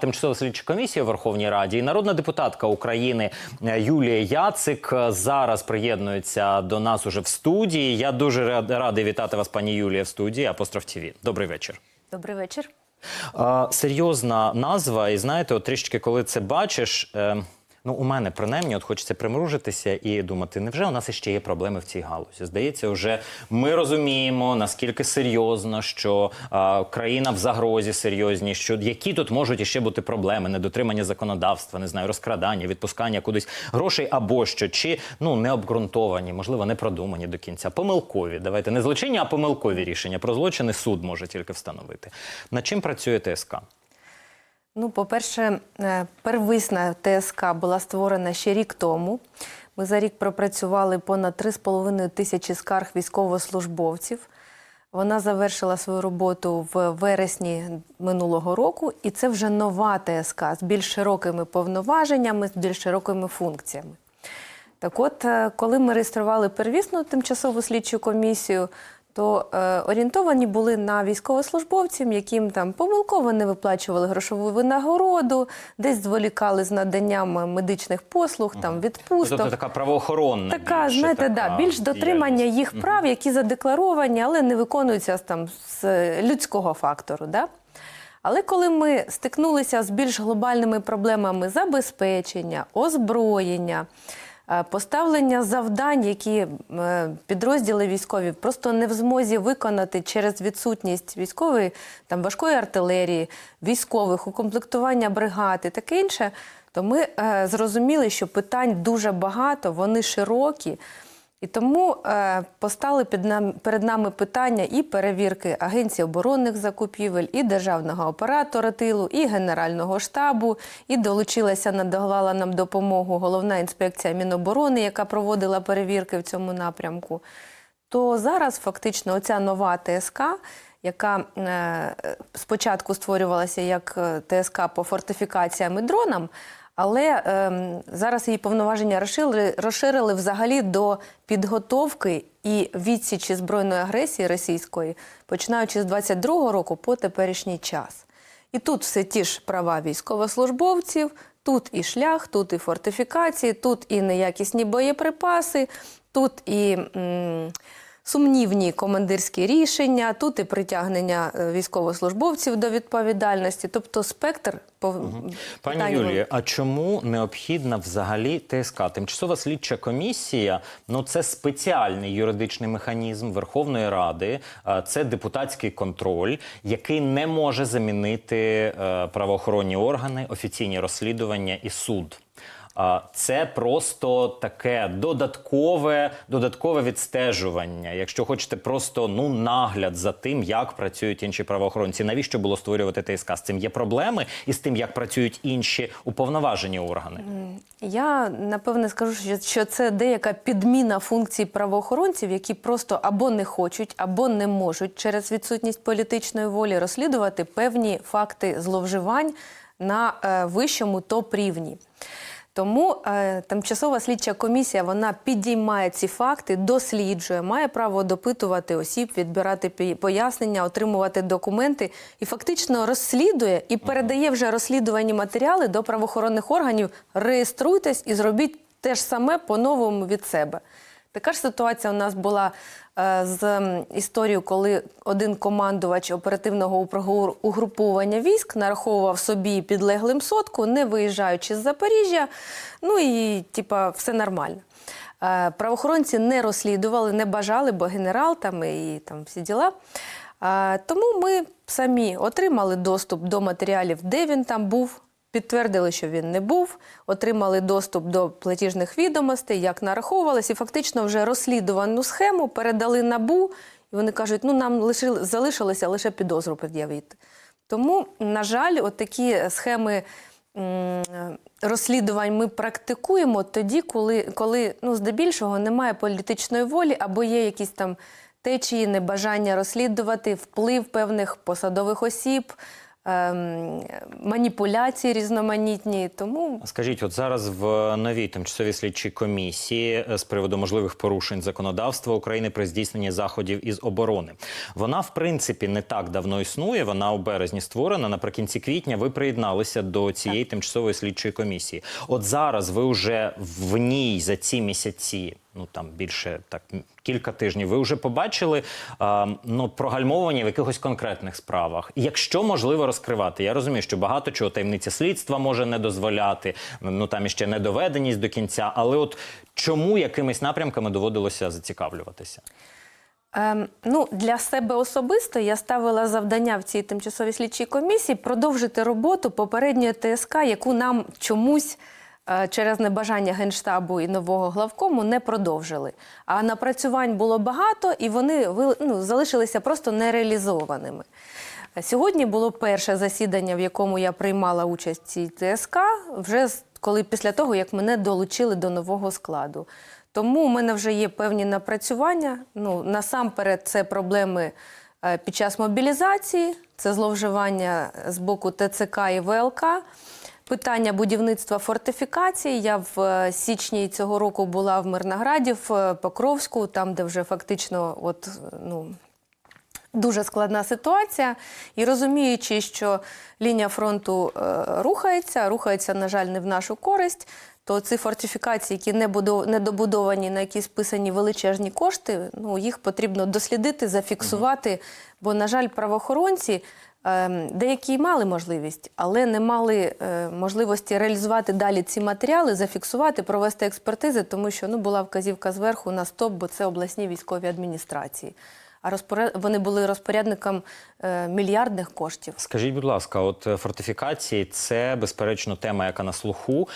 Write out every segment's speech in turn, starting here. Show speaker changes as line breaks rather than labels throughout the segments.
Тимчасова слідча комісія у Верховній Раді і народна депутатка України е, Юлія Яцик е, зараз приєднується до нас уже в студії. Я дуже рад- радий вітати вас, пані Юлія, в студії Апостроф ТВ. Добрий вечір.
Добрий вечір.
Е, серйозна назва, і знаєте, от трішки, коли це бачиш. Ну, у мене принаймні, от хочеться примружитися і думати, невже у нас іще є проблеми в цій галузі? Здається, вже ми розуміємо наскільки серйозно, що а, країна в загрозі серйозні, що які тут можуть іще бути проблеми, недотримання законодавства, не знаю, розкрадання, відпускання кудись грошей або що, чи ну не обґрунтовані, можливо, не продумані до кінця, помилкові. Давайте не злочинні, а помилкові рішення. Про злочини суд може тільки встановити. Над чим працює ТСК?
Ну, по-перше, е, первисна ТСК була створена ще рік тому. Ми за рік пропрацювали понад 3,5 тисячі скарг військовослужбовців. Вона завершила свою роботу в вересні минулого року, і це вже нова ТСК з більш широкими повноваженнями, з більш широкими функціями. Так от, е, коли ми реєстрували первісну тимчасову слідчу комісію, то е, орієнтовані були на військовослужбовців, яким там помилково не виплачували грошову винагороду, десь зволікали з наданням медичних послуг, там відпусток.
Тобто така правоохоронна
Така,
більше
знаєте,
така
да, більш дотримання їх прав, які задекларовані, але не виконуються там, з е, людського фактору. Да? Але коли ми стикнулися з більш глобальними проблемами забезпечення, озброєння, поставлення завдань, які е, підрозділи військові просто не в змозі виконати через відсутність військової там важкої артилерії, військових, укомплектування бригад і таке інше, то ми е, зрозуміли, що питань дуже багато, вони широкі. І тому е, постали під нам, перед нами питання і перевірки Агенції оборонних закупівель, і державного оператора тилу, і Генерального штабу, і долучилася, надавала нам допомогу головна інспекція Міноборони, яка проводила перевірки в цьому напрямку. То зараз фактично оця нова ТСК, яка е, спочатку створювалася як е, ТСК по фортифікаціям і дронам, але ем, зараз її повноваження розширили, розширили взагалі до підготовки і відсічі збройної агресії російської, починаючи з 22-го року по теперішній час. І тут все ті ж права військовослужбовців, тут і шлях, тут і фортифікації, тут і неякісні боєприпаси, тут і м, сумнівні командирські рішення, тут і притягнення е, військовослужбовців до відповідальності. Тобто спектр по
Пані
питань
Юлія, а чому необхідна взагалі ТСК? Тимчасова слідча комісія ну це спеціальний юридичний механізм Верховної Ради, а, це депутатський контроль, який не може замінити е, правоохоронні органи, офіційні розслідування і суд. Це просто таке додаткове, додаткове відстежування. Якщо хочете, просто ну нагляд за тим, як працюють інші правоохоронці. Навіщо було створювати ТСК? З цим є проблеми і з тим, як працюють інші уповноважені органи.
Я напевне скажу, що- це деяка підміна функцій правоохоронців, які просто або не хочуть, або не можуть через відсутність політичної волі розслідувати певні факти зловживань на е, вищому топ-рівні. Тому е, тимчасова слідча комісія вона підіймає ці факти, досліджує, має право допитувати осіб, відбирати пояснення, отримувати документи і фактично розслідує і передає вже розслідувані матеріали до правоохоронних органів. Реєструйтесь і зробіть те ж саме по-новому від себе. Така ж ситуація у нас була е, з історією, коли один командувач оперативного угруповання військ нараховував собі підлеглим сотку, не виїжджаючи з Запоріжжя. Ну і типа все нормально. Е, Правоохоронці не розслідували, не бажали, бо генерал там і там всі діла. Е, Тому ми самі отримали доступ до матеріалів, де він там був. Підтвердили, що він не був, отримали доступ до платіжних відомостей, як нараховувалось, і фактично вже розслідувану схему передали набу. І вони кажуть, ну нам залишилося лише підозру пред'явити. Тому, на жаль, от такі схеми розслідувань ми практикуємо тоді, коли, коли ну, здебільшого немає політичної волі або є якісь там течії, небажання розслідувати, вплив певних посадових осіб. Ем, маніпуляції різноманітні. Тому
Скажіть, от зараз в новій тимчасовій слідчій комісії е, з приводу можливих порушень законодавства України при здійсненні заходів із оборони. Вона, в принципі, не так давно існує. Вона у березні створена. Наприкінці квітня ви приєдналися до цієї тимчасової слідчої комісії. От зараз ви вже в ній за ці місяці. Ну там більше так кілька тижнів. Ви вже побачили а, ну прогальмовані в якихось конкретних справах. Якщо можливо розкривати, я розумію, що багато чого таємниця слідства може не дозволяти. Ну там іще не доведеність до кінця. Але от чому якимись напрямками доводилося зацікавлюватися?
Ем, ну, для себе особисто я ставила завдання в цій тимчасовій слідчій комісії продовжити роботу попередньої ТСК, яку нам чомусь е, через небажання Генштабу і нового главкому не продовжили. А напрацювань було багато, і вони ну, залишилися просто нереалізованими. Сьогодні було перше засідання, в якому я приймала участь цій ТСК, вже коли після того, як мене долучили до нового складу. Тому у мене вже є певні напрацювання. Ну, насамперед, це проблеми е, під час мобілізації, це зловживання з боку ТЦК і ВЛК. Питання будівництва фортифікацій. Я в е, січні цього року була в Мирнограді, в е, Покровську, там, де вже фактично от, ну, дуже складна ситуація. І розуміючи, що лінія фронту е, рухається, рухається, на жаль, не в нашу користь, то ці фортифікації, які не, будов... не добудовані на якісь списані величезні кошти, ну, їх потрібно дослідити, зафіксувати. Бо, на жаль, правоохоронці. Ем, Деякі мали можливість, але не мали е, можливості реалізувати далі ці матеріали, зафіксувати, провести експертизи, тому що ну, була вказівка зверху на стоп, бо це обласні військові адміністрації. А розпоряд... вони були розпорядником мільярдних коштів.
Скажіть, будь ласка, от е, фортифікації це безперечно тема, яка на слуху,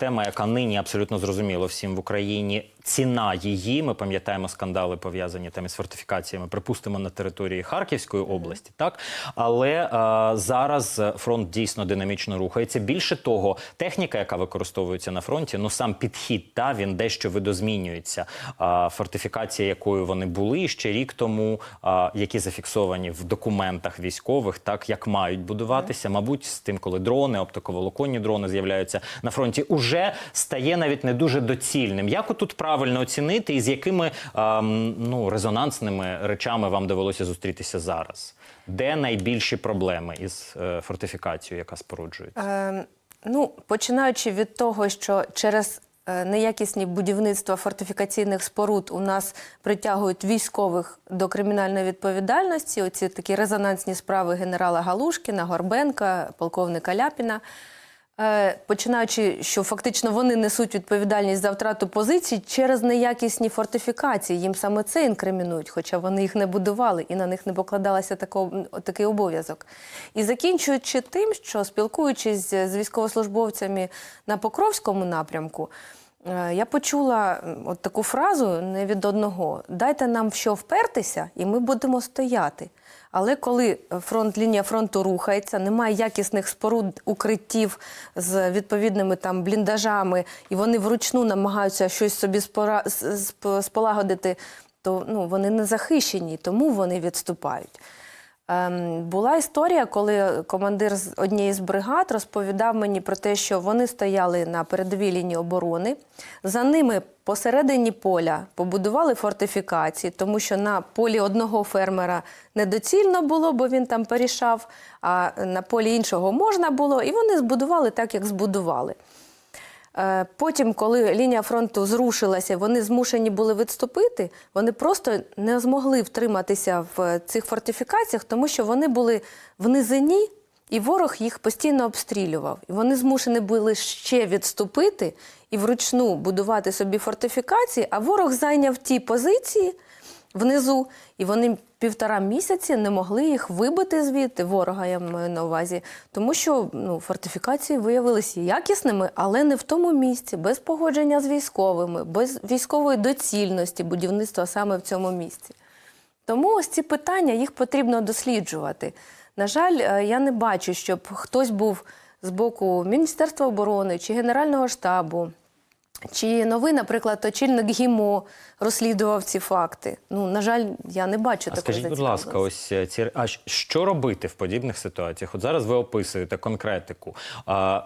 тема, яка нині абсолютно зрозуміло всім в Україні. Ціна її, ми пам'ятаємо скандали пов'язані там із фортифікаціями, припустимо на території Харківської області, так але е, зараз фронт дійсно динамічно рухається. Більше того, техніка, яка використовується на фронті, ну сам підхід, та він дещо видозмінюється. А, фортифікація, якою вони були ще рік тому, а, які зафіксовані в документах військових, так як мають будуватися, мабуть, з тим, коли дрони, оптиковолоконні дрони з'являються на фронті, уже стає навіть не дуже доцільним. Як отут правильно оцінити і з якими ам, ну резонансними речами вам довелося зустрітися зараз? Де найбільші проблеми із е, фортифікацією, яка споруджується?
Е, ну, починаючи від того, що через неякісні будівництва фортифікаційних споруд у нас притягують військових до кримінальної відповідальності. Оці такі резонансні справи генерала Галушкіна, Горбенка, полковника Ляпіна. Е, Починаючи, що фактично вони несуть відповідальність за втрату позицій через неякісні фортифікації. Їм саме це інкримінують, хоча вони їх не будували і на них не покладалася тако- такий обов'язок. І закінчуючи тим, що спілкуючись з військовослужбовцями на Покровському напрямку, я почула от таку фразу не від одного: дайте нам в що впертися, і ми будемо стояти. Але коли фронт, лінія фронту рухається, немає якісних споруд, укриттів з відповідними там бліндажами, і вони вручну намагаються щось собі спора- сп- сполагодити, то ну, вони не захищені, тому вони відступають. Ем, була історія, коли командир з однієї з бригад розповідав мені про те, що вони стояли на передовій лінії оборони. За ними посередині поля побудували фортифікації, тому що на полі одного фермера недоцільно було, бо він там порішав, а на полі іншого можна було, і вони збудували так, як збудували. Е, Потім, коли лінія фронту зрушилася, вони змушені були відступити. Вони просто не змогли втриматися в цих фортифікаціях, тому що вони були в низині, і ворог їх постійно обстрілював. І вони змушені були ще відступити і вручну будувати собі фортифікації, а ворог зайняв ті позиції внизу, і вони півтора місяці не могли їх вибити звідти, ворога я маю на увазі, тому що ну, фортифікації виявилися якісними, але не в тому місці, без погодження з військовими, без військової доцільності будівництва саме в цьому місці. Тому ось ці питання їх потрібно досліджувати. На жаль, е, я не бачу, щоб хтось був з боку Міністерства оборони чи Генерального штабу Чи новий, наприклад, очільник ГІМО розслідував ці факти? Ну, на жаль, я не бачу такого.
скажіть, будь ласка, ось е, ці а що робити в подібних ситуаціях? От зараз ви описуєте конкретику.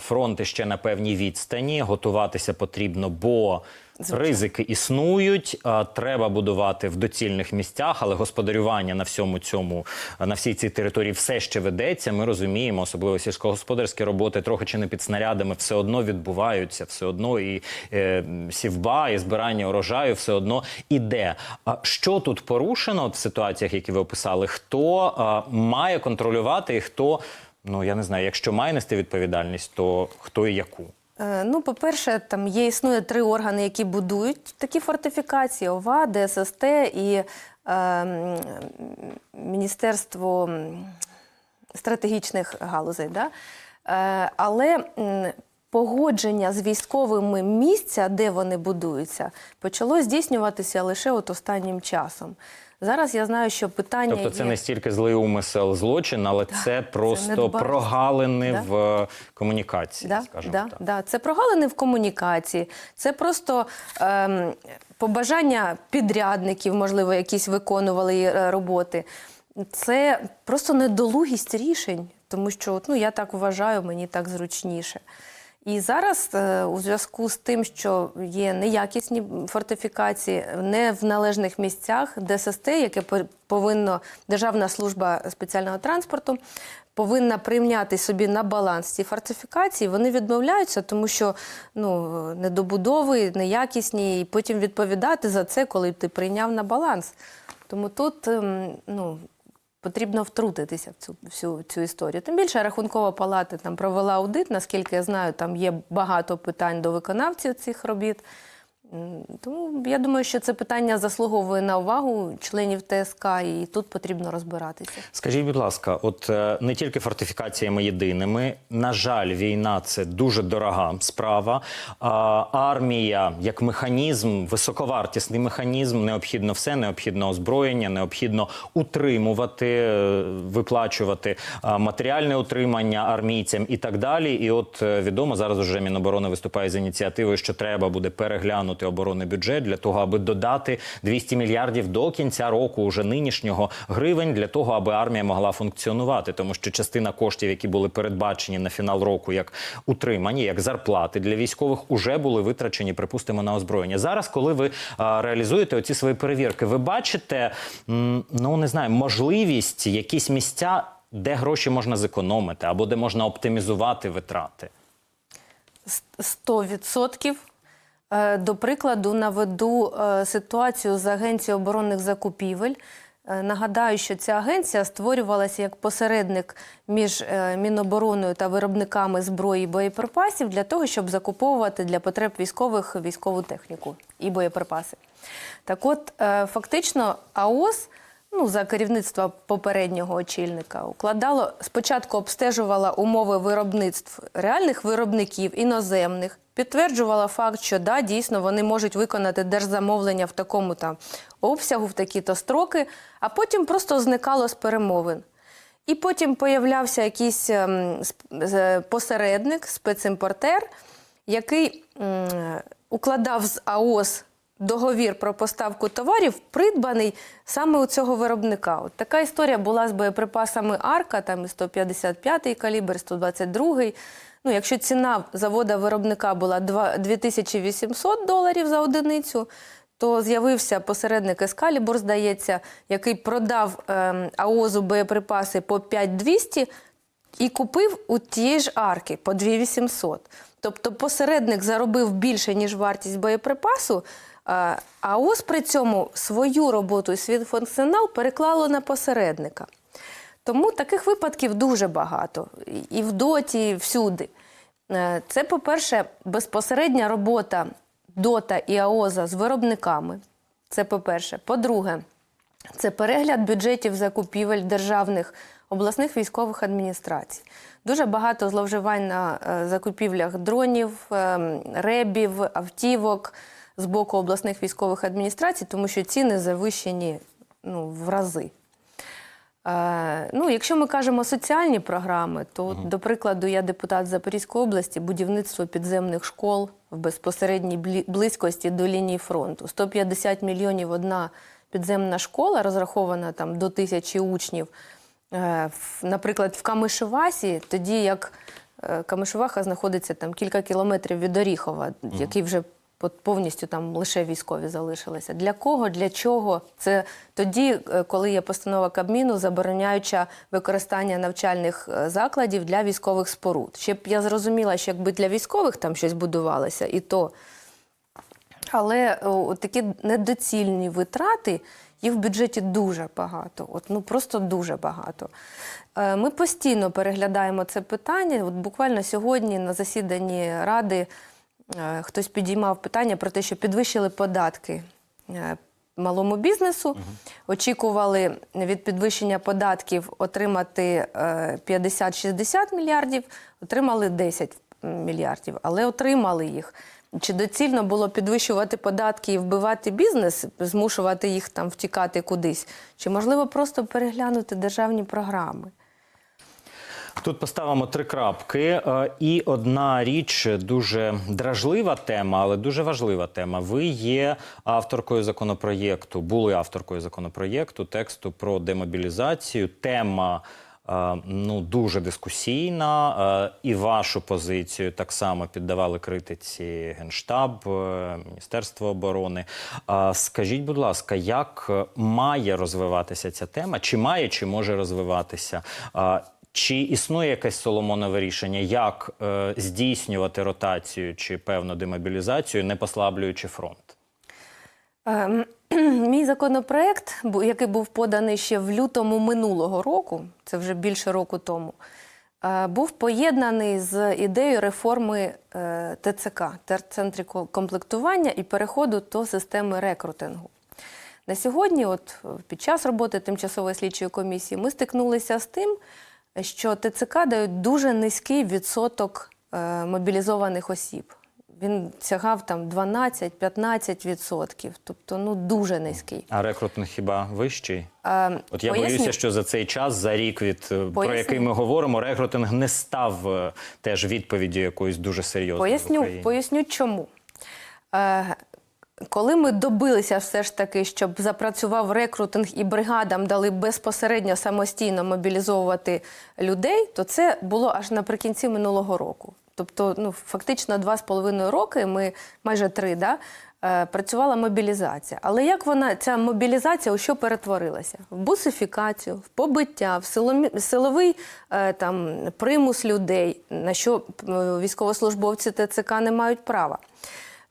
Фронти ще на певній відстані, готуватися потрібно, бо ризики існують. Треба будувати в доцільних місцях, але господарювання на всьому цьому на всій цій території все ще ведеться. Ми розуміємо, особливо сільськогосподарські роботи, трохи чи не під снарядами, все одно відбуваються, все одно і е, сівба, і збирання урожаю все одно іде. А що тут порушено в ситуаціях, які ви описали? Хто а, має контролювати і хто, ну я не знаю, якщо має нести відповідальність, то хто і яку?
Е, Ну, по-перше, там є існує три органи, які будують такі фортифікації: ОВА, ДССТ і е, Міністерство стратегічних галузей. Да? Е, але погодження з військовими місця, де вони будуються, почало здійснюватися лише от останнім часом. Зараз я знаю, що питання
Тобто це
є...
не стільки злий умисел злочин, але це просто
недбалість.
прогалини
Да.
в е, комунікації,
Да,
скажімо
да,
так.
да. Це прогалини в комунікації, це просто ем, побажання підрядників, можливо, якісь виконували е, роботи. Це просто недолугість рішень, тому що ну, я так вважаю, мені так зручніше. І зараз, е, у зв'язку з тим, що є неякісні фортифікації, не в належних місцях, ДССТ, яке по- повинно Державна служба спеціального транспорту, повинна прийняти собі на баланс ці фортифікації, вони відмовляються, тому що ну, недобудови, неякісні, і потім відповідати за це, коли ти прийняв на баланс. Тому тут ем, ну, потрібно втрутитися в цю всю цю історію. Тим більше рахункова палата там провела аудит, наскільки я знаю, там є багато питань до виконавців цих робіт. Тому я думаю, що це питання заслуговує на увагу членів ТСК, і тут потрібно розбиратися.
Скажіть, будь ласка, от е, не тільки фортифікаціями єдиними. На жаль, війна це дуже дорога справа. А, армія як механізм, високовартісний механізм, необхідно все, необхідно озброєння, необхідно утримувати, е, виплачувати матеріальне утримання армійцям і так далі. І от е, відомо зараз уже Міноборони виступає з ініціативою, що треба буде переглянути оборонний бюджет для того, аби додати 200 мільярдів до кінця року, уже нинішнього гривень, для того, аби армія могла функціонувати, тому що частина коштів, які були передбачені на фінал року, як утримані, як зарплати для військових, уже були витрачені, припустимо, на озброєння. Зараз, коли ви реалізуєте оці свої перевірки, ви бачите, ну не знаю, можливість якісь місця, де гроші можна зекономити або де можна оптимізувати витрати.
100%. Е, До прикладу, наведу е, ситуацію з Агенцією оборонних закупівель. Е, Нагадаю, що ця агенція створювалася як посередник між Мінобороною та виробниками зброї і боєприпасів для того, щоб закуповувати для потреб військових військову техніку і боєприпаси. Так от, фактично, АОС ну, за керівництва попереднього очільника укладало, спочатку обстежувала умови виробництв реальних виробників, іноземних, підтверджувала факт, що да, дійсно вони можуть виконати держзамовлення в такому там обсягу, в такі-то строки, а потім просто зникало з перемовин. І потім появлявся якийсь ем, посередник, спецімпортер, який укладав з АОС договір про поставку товарів, придбаний саме у цього виробника. От така історія була з боєприпасами Арка, там і 155-й калібр, 122-й. Ну, якщо ціна завода виробника була 2800 доларів за одиницю, то з'явився посередник Ескалібур, здається, який продав ем, АОЗу боєприпаси по 5200 і купив у тієї ж арки по 2800. Тобто посередник заробив більше, ніж вартість боєприпасу, а АОС при цьому свою роботу і свій функціонал переклало на посередника. Тому таких випадків дуже багато. І в доті, і всюди. Е, Це, по-перше, безпосередня робота дота і АОЗа з виробниками. Це по-перше. По-друге, це перегляд бюджетів закупівель державних обласних військових адміністрацій. Дуже багато зловживань на е, закупівлях дронів, ем, ребів, автівок з боку обласних військових адміністрацій, тому що ціни завищені ну, в рази. Е, Ну, якщо ми кажемо соціальні програми, то, от, до прикладу, я депутат Запорізької області, будівництво підземних школ в безпосередній близькості до лінії фронту. 150 мільйонів одна підземна школа, розрахована там до тисячі учнів. Е, Наприклад, в Камишевасі, тоді як е, Камишеваха знаходиться там кілька кілометрів від Оріхова, який вже по- повністю там лише військові залишилися. Для кого, для чого? Це тоді, е, коли є постанова Кабміну, забороняюча використання навчальних е, закладів для військових споруд. Ще б я зрозуміла, що якби для військових там щось будувалося, і то. Але о, такі недоцільні витрати, їх в бюджеті дуже багато. От, ну просто дуже багато. Е, Ми постійно переглядаємо це питання. От буквально сьогодні на засіданні ради е, хтось підіймав питання про те, що підвищили податки е, малому бізнесу. Очікували від підвищення податків отримати е, 50-60 мільярдів, отримали 10 мільярдів, але отримали їх. Чи доцільно було підвищувати податки і вбивати бізнес, змушувати їх там втікати кудись? Чи можливо просто переглянути державні програми?
Тут поставимо три крапки. Е, І одна річ дуже дражлива тема, але дуже важлива тема. Ви є авторкою законопроєкту, були авторкою законопроєкту, тексту про демобілізацію. Тема. е, Ну, дуже дискусійна, е, і вашу позицію так само піддавали критиці Генштаб, Міністерство оборони. Скажіть, будь ласка, як має розвиватися ця тема? Чи має, чи може розвиватися? Чи існує якесь соломонове рішення, як е, здійснювати ротацію чи певну демобілізацію, не послаблюючи фронт?
Ем, Мій законопроект, який був поданий ще в лютому минулого року, це вже більше року тому, е, був поєднаний з ідеєю реформи е, ТЦК, терцентрі ко- комплектування і переходу до системи рекрутингу. На сьогодні, от під час роботи тимчасової слідчої комісії, ми стикнулися з тим, що ТЦК дають дуже низький відсоток е, мобілізованих осіб. Він сягав там 12-15 відсотків, тобто ну дуже низький.
А рекрутинг хіба вищий?
Е,
От я
поясню.
боюся, що за цей час, за рік від е, про який ми говоримо, рекрутинг не став теж відповіддю якоюсь дуже серйозною. в
Поясню,
Україні.
поясню чому. Коли ми добилися все ж таки, щоб запрацював рекрутинг і бригадам дали безпосередньо самостійно мобілізовувати людей, то це було аж наприкінці минулого року. Тобто, ну фактично два з половиною роки, ми майже три, да, е, працювала мобілізація. Але як вона ця мобілізація у що перетворилася? В бусифікацію, в побиття, в силовий е, там примус людей, на що е, військовослужбовці ТЦК не мають права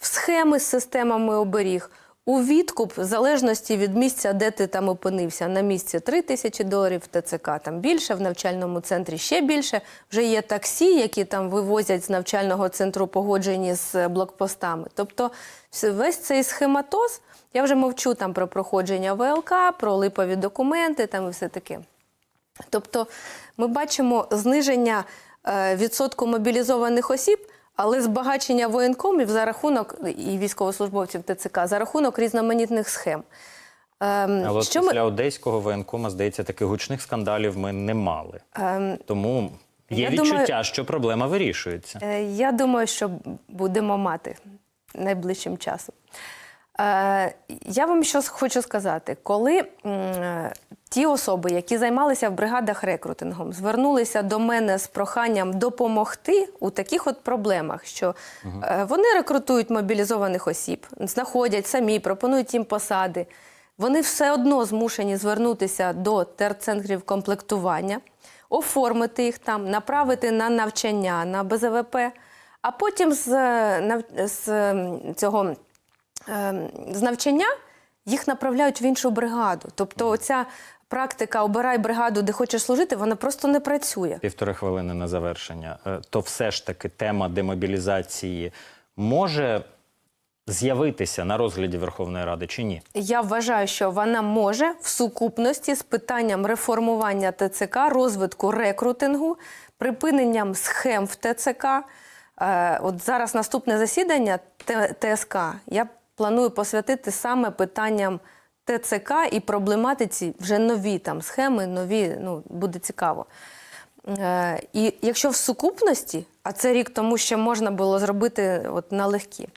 в схеми з системами оберіг, у відкуп, в залежності від місця, де ти там опинився, на місці 3 тисячі доларів, в ТЦК там більше, в навчальному центрі ще більше. Вже є таксі, які там вивозять з навчального центру погоджені з блокпостами. Тобто весь цей схематоз, я вже мовчу там про проходження ВЛК, про липові документи там і все таке. Тобто ми бачимо зниження е, відсотку мобілізованих осіб, але збагачення воєнкомів за рахунок і військовослужбовців ТЦК за рахунок різноманітних схем. Ем,
Але
що
після
ми,
одеського воєнкома, здається, таких гучних скандалів ми не мали.
ем,
Тому є відчуття,
думаю-
що проблема вирішується.
Е, Я думаю, що будемо мати найближчим часом. Е, Я вам що хочу сказати, коли ті особи, які займалися в бригадах рекрутингом, звернулися до мене з проханням допомогти у таких от проблемах, що е, вони рекрутують мобілізованих осіб, знаходять самі, пропонують їм посади. Вони все одно змушені звернутися до терцентрів комплектування, оформити їх там, направити на навчання, на БЗВП, а потім з, е, з цього з навчання їх направляють в іншу бригаду. Тобто, оця практика обирай бригаду, де хочеш служити, вона просто не працює.
Півтори хвилини на завершення. Е, То все ж таки тема демобілізації може з'явитися на розгляді Верховної Ради чи ні?
Я вважаю, що вона може в сукупності з питанням реформування ТЦК, розвитку рекрутингу, припиненням схем в ТЦК. Е, От зараз наступне засідання ТСК. Я планую посвятити саме питанням ТЦК і проблематиці вже нові там схеми, нові, ну буде цікаво. Е, і якщо в сукупності, а це рік тому ще можна було зробити от налегкі,